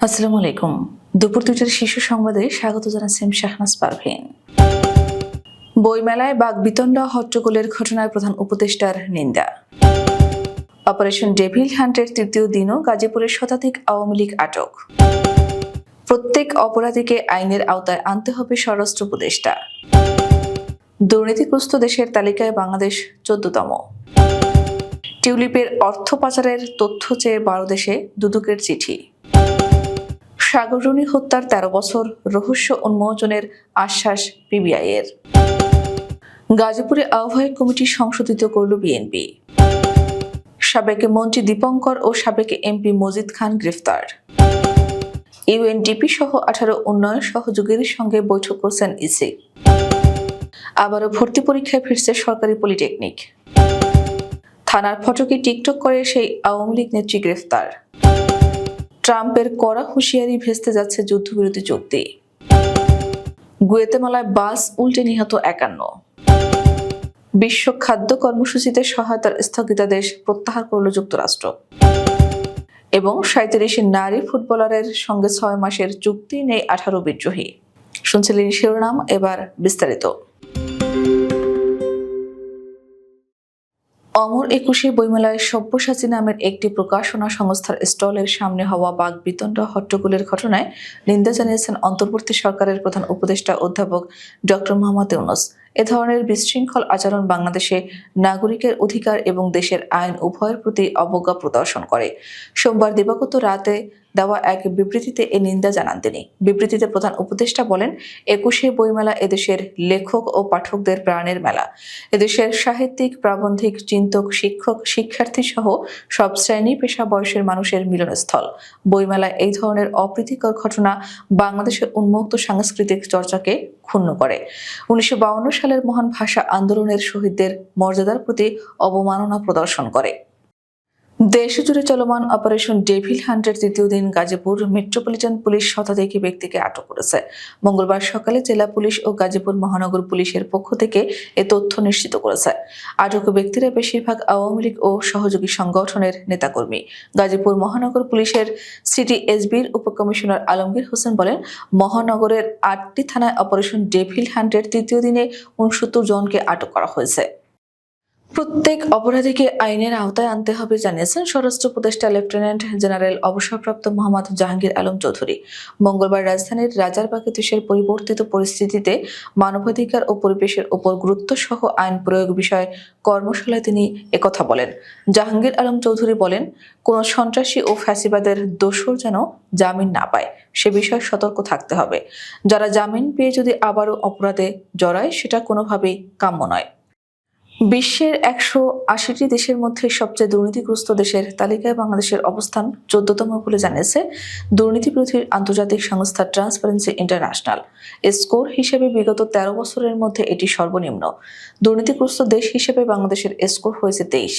আসসালামু আলাইকুম। দুপুর দুইটার শিশু সংবাদে স্বাগত জানাচ্ছেন শাহনাজ পারভিন। বইমেলায় বাঘ বিতণ্ড, হট্টগোলের ঘটনায় প্রধান উপদেষ্টার নিন্দা। অপারেশন ডেভিল হান্টের তৃতীয় দিনও গাজীপুরের শতাধিক আওয়ামী লীগ আটক। প্রত্যেক অপরাধীকে আইনের আওতায় আনতে হবে স্বরাষ্ট্র উপদেষ্টা। দুর্নীতিগ্রস্ত দেশের তালিকায় বাংলাদেশ চোদ্দতম। টিউলিপের অর্থ পাচারের তথ্য চেয়ে বারো দেশে দুদকের চিঠি। সাগররণী হত্যার তেরো বছর রহস্য উন্মোচনের আশ্বাস পিবিআই এর গাজীপুরে আহ্বায়ক কমিটি সংশোধিত করল বিএনপি। সাবেক মন্ত্রী দীপঙ্কর ও সাবেক এমপি মজিদ খান গ্রেফতার। ইউএনডিপি সহ আঠারো উন্নয়ন সহযোগীর সঙ্গে বৈঠক করছেন ইসি। আবারও ভর্তি পরীক্ষায় ফিরছে সরকারি পলিটেকনিক। থানার ফটকে টিকটক করে সেই আওয়ামী লীগ নেত্রী গ্রেফতার। ট্রাম্পের কড়া হুঁশিয়ারি ভেস্তে যাচ্ছে যুদ্ধবিরতি চুক্তি। গুয়েতেমালায় বাস উল্টে নিহত একান্ন। বিশ্ব খাদ্য কর্মসূচিতে সহায়তার স্থগিতাদেশ প্রত্যাহার করল যুক্তরাষ্ট্র। এবং সাঁত্রিশে নারী ফুটবলারের সঙ্গে ছয় মাসের চুক্তি নেই আঠারো বিদ্রোহী। শুনছিলেন শিরোনাম, এবার বিস্তারিত। অমর একুশে বইমেলায় সব্যসাচী নামের একটি প্রকাশনা সংস্থার স্টলের সামনে হওয়া বাঘ বিতণ্ড হট্টগোলের ঘটনায় নিন্দা জানিয়েছেন অন্তর্বর্তী সরকারের প্রধান উপদেষ্টা অধ্যাপক ডক্টর মোহাম্মদ ইউনুস। এ ধরনের বিশৃঙ্খল আচরণ বাংলাদেশে নাগরিকের অধিকার এবং দেশের আইন উভয়ের প্রতি অবজ্ঞা প্রদর্শন করে। সোমবার দিবাগত রাতে দেওয়া এক বিবৃতিতে এ নিন্দা জানান তিনি। বিবৃতিতে প্রধান উপদেষ্টা বলেন, একুশে বইমেলা এদেশের লেখক ও পাঠকদের প্রাণের মেলা। এদেশের সাহিত্যিক, প্রাবন্ধিক, চিন্তক, শিক্ষক শিক্ষার্থী সহ সব শ্রেণি পেশা বয়সের মানুষের মিলনস্থল। বইমেলায় এই ধরনের অপ্রীতিকর ঘটনা বাংলাদেশের উন্মুক্ত সাংস্কৃতিক চর্চাকে ক্ষুণ্ণ করে। উনিশশো সালের মহান ভাষা আন্দোলনের শহীদদের মর্যাদার প্রতি অবমাননা প্রদর্শন করে। দেশজুড়ে চলমান অপারেশন ডেভিল হান্টের তৃতীয় দিন গাজীপুর মেট্রোপলিটন পুলিশ শতাধিক ব্যক্তিকে আটক করেছে। মঙ্গলবার সকালে জেলা পুলিশ ও গাজীপুর মহানগর পুলিশের পক্ষ থেকে এ তথ্য নিশ্চিত করেছে। আটক ব্যক্তিরা বেশিরভাগ আওয়ামী লীগ ও সহযোগী সংগঠনের নেতাকর্মী। গাজীপুর মহানগর পুলিশের সিটি এসবির উপকমিশনার আলমগীর হোসেন বলেন, মহানগরের আটটি থানায় অপারেশন ডেভিল হান্টের তৃতীয় দিনে উনসত্তর জনকে আটক করা হয়েছে। প্রত্যেক অপরাধীকে আইনের আওতায় আনতে হবে জানিয়েছেন স্বরাষ্ট্র উপদেষ্টা লেফটেন্যান্ট জেনারেল অবসরপ্রাপ্ত মোহাম্মদ জাহাঙ্গীর আলম চৌধুরী। মঙ্গলবার রাজধানীর রাজারবাগে দেশের পরিবর্তিত পরিস্থিতিতে মানবাধিকার ও পরিবেশের উপর গুরুত্ব সহ আইন প্রয়োগ বিষয়ে কর্মশালায় তিনি একথা বলেন। জাহাঙ্গীর আলম চৌধুরী বলেন, কোন সন্ত্রাসী ও ফ্যাসিবাদের দোষর যেন জামিন না পায়, সে বিষয়ে সতর্ক থাকতে হবে। যারা জামিন পেয়ে যদি আবারও অপরাধে জড়ায়, সেটা কোনোভাবেই কাম্য নয়। বিশ্বের একশো আশিটি দেশের মধ্যে সবচেয়ে দুর্নীতিগ্রস্ত দেশের তালিকায় বাংলাদেশের অবস্থান চোদ্দতম বলে জানিয়েছে দুর্নীতি বিরোধী আন্তর্জাতিক সংস্থা ট্রান্সপারেন্সি ইন্টারন্যাশনাল। স্কোর হিসেবে বিগত তেরো বছরের মধ্যে এটি সর্বনিম্ন। দুর্নীতিগ্রস্ত দেশ হিসেবে বাংলাদেশের স্কোর হয়েছে তেইশ।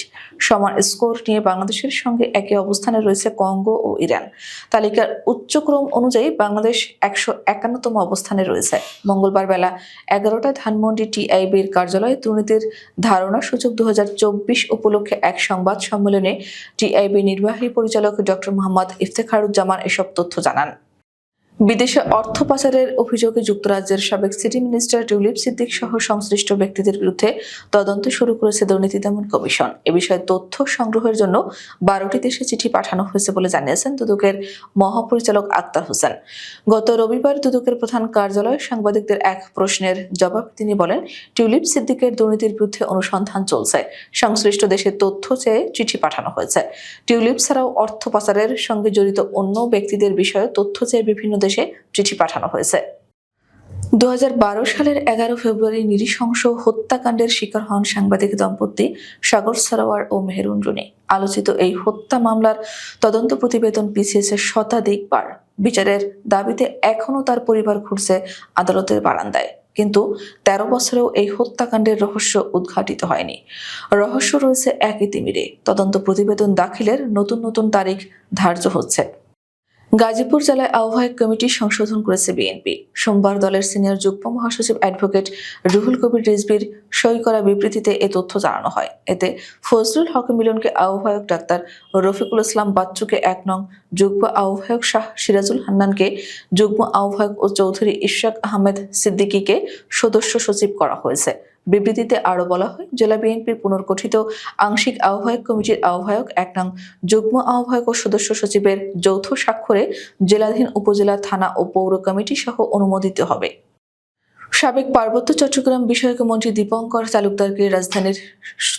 সমান স্কোর নিয়ে বাংলাদেশের সঙ্গে একই অবস্থানে রয়েছে কঙ্গো ও ইরান। তালিকার উচ্চক্রম অনুযায়ী বাংলাদেশ একশো একান্নতম অবস্থানে রয়েছে। মঙ্গলবার বেলা এগারোটায় ধানমন্ডি টিআইবির কার্যালয়ে দুর্নীতির ধারণা সূচক দু হাজার চব্বিশ উপলক্ষে এক সংবাদ সম্মেলনে টিআইবি নির্বাহী পরিচালক ডক্টর মোহাম্মদ ইফতেখারুজ্জামান এসব তথ্য জানান। বিদেশে অর্থ পাচারের অভিযোগে যুক্তরাজ্যের সাবেক সিটি মিনিস্টার টিউলিপ সিদ্দিক সহ সংশ্লিষ্ট ব্যক্তিদের বিরুদ্ধে তদন্ত শুরু করেছে দুর্নীতি দমন কমিশন। এ বিষয়ে তথ্য সংগ্রহের জন্য বারোটি দেশে চিঠি পাঠানো হয়েছে বলে জানিয়েছেন দুদকের মহাপরিচালক আক্তার হোসেন। গত রবিবার দুদকের প্রধান কার্যালয়ে সাংবাদিকদের এক প্রশ্নের জবাব তিনি বলেন, টিউলিপ সিদ্দিকের দুর্নীতির বিরুদ্ধে অনুসন্ধান চলছে। সংশ্লিষ্ট দেশের তথ্য চেয়ে চিঠি পাঠানো হয়েছে। টিউলিপ ছাড়াও অর্থ পাচারের সঙ্গে জড়িত অন্য ব্যক্তিদের বিষয়ে তথ্য চেয়ে বিভিন্ন দেশে চিঠি পাঠানো হয়েছে। দুহাজার বারো সালের এগারো ফেব্রুয়ারি নৃশংস হত্যাকাণ্ডের শিকার হন সাংবাদিক দম্পতি সাগর সারোয়ার ও মেহরুন রুনি। আলোচিত এই হত্যা মামলার তদন্ত প্রতিবেদন পিছিয়েছে শতাধিকবার বিচারের দাবিতে এখনও তার পরিবার ঘুরছে আদালতের বারান্দায়। কিন্তু তেরো বছরেও এই হত্যাকাণ্ডের রহস্য উদ্ঘাটিত হয়নি। রহস্য রয়েছে একই তিমিরে। তদন্ত প্রতিবেদন দাখিলের নতুন নতুন তারিখ ধার্য হচ্ছে। গাজীপুর জেলায় আহ্বায়ক কমিটি সংশোধন করেছে বিএনপি। সোমবার দলের সিনিয়র যুগ্ম মহাসচিব অ্যাডভোকেট রুহুল কবির রিজবির সই করা বিবৃতিতে এ তথ্য জানানো হয়। এতে ফজলুল হক মিলনকে আহ্বায়ক ডাক্তার রফিকুল ইসলাম বাচ্চুকে এক নং, যুগ্ম আহ্বায়ক শাহ সিরাজুল হান্নানকে, যুগ্ম আহ্বায়ক ও চৌধুরী ইশরাক আহমেদ সিদ্দিকীকে সদস্য সচিব করা হয়েছে। বিবৃতিতে আরও বলা হয়, জেলা বিএনপির পুনর্গঠিত আংশিক আহ্বায়ক কমিটির আহ্বায়ক এক নং যুগ্ম আহ্বায়ক ও সদস্য সচিবের যৌথ স্বাক্ষরে জেলাধীন উপজেলা, থানা ও পৌর কমিটি সহ অনুমোদিত হবে। সাবেক পার্বত্য চট্টগ্রাম বিষয়ক মন্ত্রী দীপঙ্কর তালুকদারকে রাজধানীর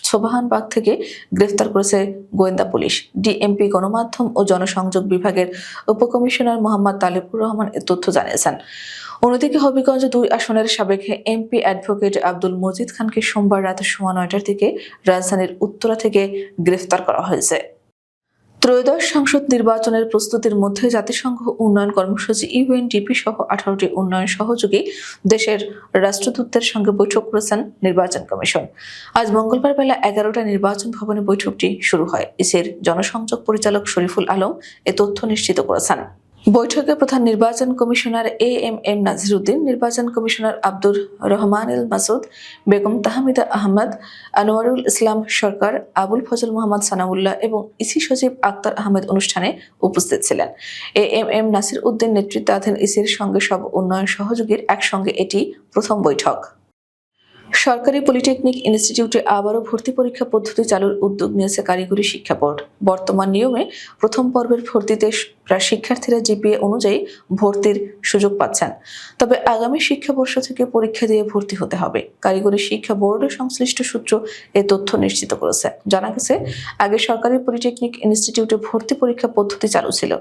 সোবাহানবাগ থেকে গ্রেফতার করেছে গোয়েন্দা পুলিশ। ডিএমপি গণমাধ্যম ও জনসংযোগ বিভাগের উপকমিশনার মোহাম্মদ তালেবুর রহমান এ তথ্য জানিয়েছেন। অন্যদিকে হবিগঞ্জ দুই আসনের সাবেক এমপি অ্যাডভোকেট আব্দুল মজিদ খানকে সোমবার রাত সোয়া নয়টার দিকে রাজধানীর উত্তরা থেকে গ্রেফতার করা হয়েছে। ত্রয়োদশ সংসদ নির্বাচনের প্রস্তুতির মধ্যে জাতিসংঘ উন্নয়ন কর্মসূচি, ইউএনডিপি সহ আঠারোটি উন্নয়ন সহযোগী দেশের রাষ্ট্রদূতদের সঙ্গে বৈঠক করেছেন নির্বাচন কমিশন। আজ মঙ্গলবার বেলা এগারোটা নির্বাচন ভবনে বৈঠকটি শুরু হয়। ইসের জনসংযোগ পরিচালক শরীফুল আলম এ তথ্য নিশ্চিত করেছেন। বৈঠকে প্রধান নির্বাচন commissioner A M M Naziruddin নির্বাচন কমিশনার আব্দুর রহমান এল মাসুদ বেগম তাহমিদা আহমদ, আনোয়ারুল ইসলাম সরকার, আবুল ফজল মোহাম্মদ সানাউল্লাহ এবং ইসি সচিব আক্তার আহমেদ অনুষ্ঠানে উপস্থিত ছিলেন। A M M Nasir Uddin নেতৃত্বাধীন ইসির সঙ্গে সব উন্নয়ন সহযোগীর একসঙ্গে এটি প্রথম বৈঠক। সরকারি পলিটেকনিক ইনস্টিটিউটে আবারও ভর্তি পরীক্ষা পদ্ধতি চালুর উদ্যোগ নিয়েছে কারিগরি শিক্ষা বোর্ড। বর্তমান নিয়মে প্রথম পর্বের ভর্তিতে প্রায় শিক্ষার্থীরা জিপিএ অনুযায়ী ভর্তির সুযোগ পাচ্ছেন। তবে আগামী শিক্ষাবর্ষ থেকে পরীক্ষা দিয়ে ভর্তি হতে হবে। কারিগরি শিক্ষা বোর্ডের সংশ্লিষ্ট সূত্র এ তথ্য নিশ্চিত করেছে। জানা গেছে, আগে সরকারি পলিটেকনিক ইনস্টিটিউটে ভর্তি পরীক্ষা পদ্ধতি চালু ছিল।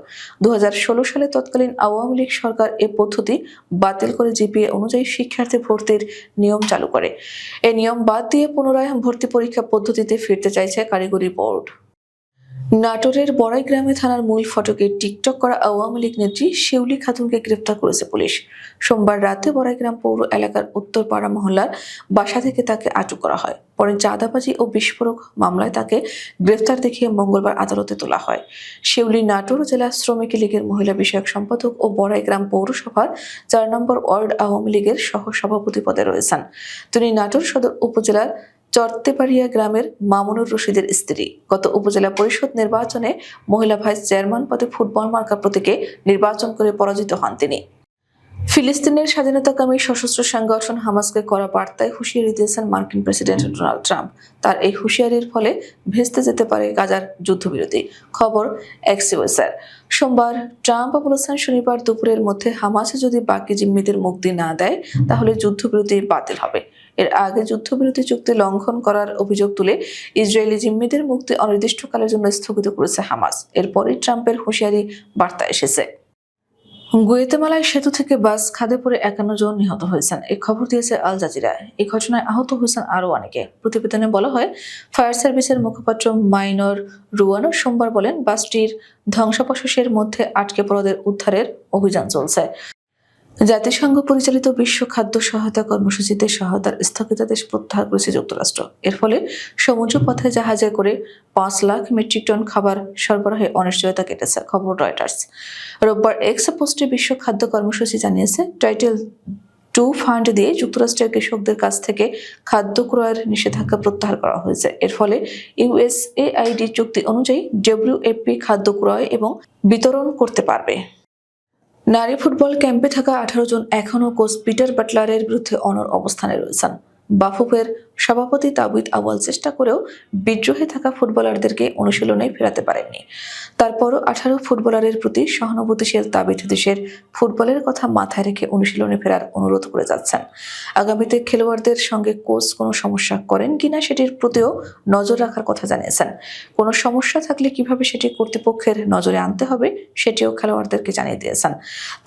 দু হাজার ষোলো সালে তৎকালীন আওয়ামী লীগ সরকার এ পদ্ধতি বাতিল করে জিপিএ অনুযায়ী শিক্ষার্থী ভর্তির নিয়ম চালু করে। এ নিয়ম বাদ দিয়ে পুনরায় ভর্তি পরীক্ষা পদ্ধতিতে ফিরতে চাইছে কারিগরি বোর্ড। নাটোরের বড়াই গ্রামে থানার মূল ফটকে টিকটক করা আওয়ামী লীগ নেত্রী শিউলি খাতুনকে গ্রেপ্তার করেছে পুলিশ। সোমবার রাতে বড়াইগ্রাম পৌর এলাকার উত্তরপাড়া মহল্লার বাসা থেকে তাকে আটক করা হয়। পরে চাঁদাবাজি ও বিস্ফোরক মামলায় তাকে গ্রেফতার দেখিয়ে মঙ্গলবার আদালতে তোলা হয়। শিউলি নাটোর জেলা শ্রমিক লীগের মহিলা বিষয়ক সম্পাদক ও বড়াইগ্রাম পৌরসভার চার নম্বর ওয়ার্ড আওয়ামী লীগের সহ সভাপতি পদে রয়েছেন। তিনি নাটোর সদর উপজেলার চর্তেপাড়িয়া গ্রামের মামুনুর রশিদের স্ত্রী। গত উপজেলা পরিষদ নির্বাচনে মহিলা ভাইস চেয়ারম্যান পদে ফুটবল মার্কা প্রতীকে নির্বাচন করে পরাজিত হন তিনি। ফিলিস্তিনের স্বাধীনতাকামী সশস্ত্র সংগঠন হামাসকে করা বার্তায় হুঁশিয়ারি দিয়েছেন মার্কিন প্রেসিডেন্ট ডোনাল্ড ট্রাম্প। তার এই হুঁশিয়ারির ফলে ভেস্তে যেতে পারে গাজার যুদ্ধবিরতি। খবর এক্সিওসার সোমবার ট্রাম্প বলেছেন, শনিবার দুপুরের মধ্যে হামাসে যদি বাকি জিম্মিদের মুক্তি না দেয়, তাহলে যুদ্ধবিরতি বাতিল হবে। এর আগে যুদ্ধবিরতি চুক্তি লঙ্ঘন করার অভিযোগ তুলে ইসরায়েলি জিম্মিদের মুক্তি অনির্দিষ্টকালের জন্য স্থগিত করেছে হামাস। এরপরই ট্রাম্পের হুঁশিয়ারি বার্তা এসেছে। গুয়েতেমালায় সেতু থেকে বাস খাদে পড়ে একান্ন জন নিহত হয়েছেন। এই খবর দিয়েছে আল জাজিরা। এই ঘটনায় আহত হয়েছেন আরও অনেকে। প্রতিবেদনে বলা হয়, ফায়ার সার্ভিসের মুখপাত্র মাইনর রুয়ানো সোমবার বলেন, বাসটির ধ্বংসাবশেষের মধ্যে আটকে পড়াদের উদ্ধারের অভিযান চলছে। জাতিসংঘ পরিচালিত বিশ্ব খাদ্য সহায়তা কর্মসূচিতে সহায়তার স্থগিতাদেশ প্রত্যাহার করেছে যুক্তরাষ্ট্র। এর ফলে সমুদ্র পথে জাহাজে করে পাঁচ লাখ মেট্রিক টন খাবার সরবরাহে অনিশ্চয়তা কেটেছে, খবর রয়টার্স। রোববার এক্স পোস্টে বিশ্ব খাদ্য কর্মসূচি জানিয়েছে, টাইটেল টু ফান্ড দিয়ে যুক্তরাষ্ট্রের কৃষকদের কাছ থেকে খাদ্য ক্রয়ের নিষেধাজ্ঞা প্রত্যাহার করা হয়েছে। এর ফলে ইউএসএআইডি চুক্তি অনুযায়ী ডব্লিউএফপি খাদ্য ক্রয় এবং বিতরণ করতে পারবে। নারী ফুটবল ক্যাম্পে থাকা আঠারো জন এখনও কোচ পিটার বাটলারের বিরুদ্ধে অনর অবস্থানে রয়েছেন। বাফুফের সভাপতি তাবিদ আওয়াল চেষ্টা করেও বিদ্রোহে থাকা ফুটবলারদেরকে অনুশীলনে ফেরাতে পারেননি। তারপরও আঠারো ফুটবলারের প্রতি সহানুভূতিশীল তাবিদ দেশের ফুটবলের কথা মাথায় রেখে অনুশীলনে ফেরার অনুরোধ করে যাচ্ছেন। আগামীতে খেলোয়াড়দের সঙ্গে কোচ কোনো সমস্যা করেন কিনা সেটির প্রতিও নজর রাখার কথা জানিয়েছেন। কোনো সমস্যা থাকলে কীভাবে সেটি কর্তৃপক্ষের নজরে আনতে হবে সেটিও খেলোয়াড়দেরকে জানিয়ে দিয়েছেন।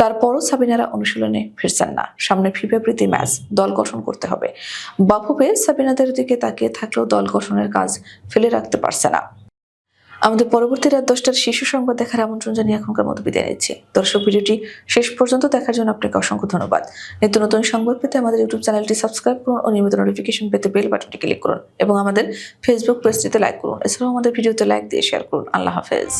তারপরও সাবিনারা অনুশীলনে ফিরছেন না। সামনে ফিফা প্রীতি ম্যাচ দল গঠন করতে হবে। বাফুফে সাবিনাদের দিকে তাকিয়ে থাকলেও দল গঠনের কাজ ফেলে রাখতে পারছে না। আমাদের পরবর্তী রাত দশটার শিশু সংবাদ দেখার আমন্ত্রণ জানিয়ে এখনকার মতো বিদায় নিচ্ছি। দর্শক ভিডিওটি শেষ পর্যন্ত দেখার জন্য আপনাকে অসংখ্য ধন্যবাদ। নিত্য নতুন সংবাদ পেতে আমাদের ইউটিউব চ্যানেলটি সাবস্ক্রাইব করুন ও নিয়মিত নোটিফিকেশন পেতে বেল বাটনটি ক্লিক করুন এবং আমাদের ফেসবুক পেজটিতে লাইক করুন। এছাড়াও আমাদের ভিডিওতে লাইক দিয়ে শেয়ার করুন। আল্লাহ হাফেজ।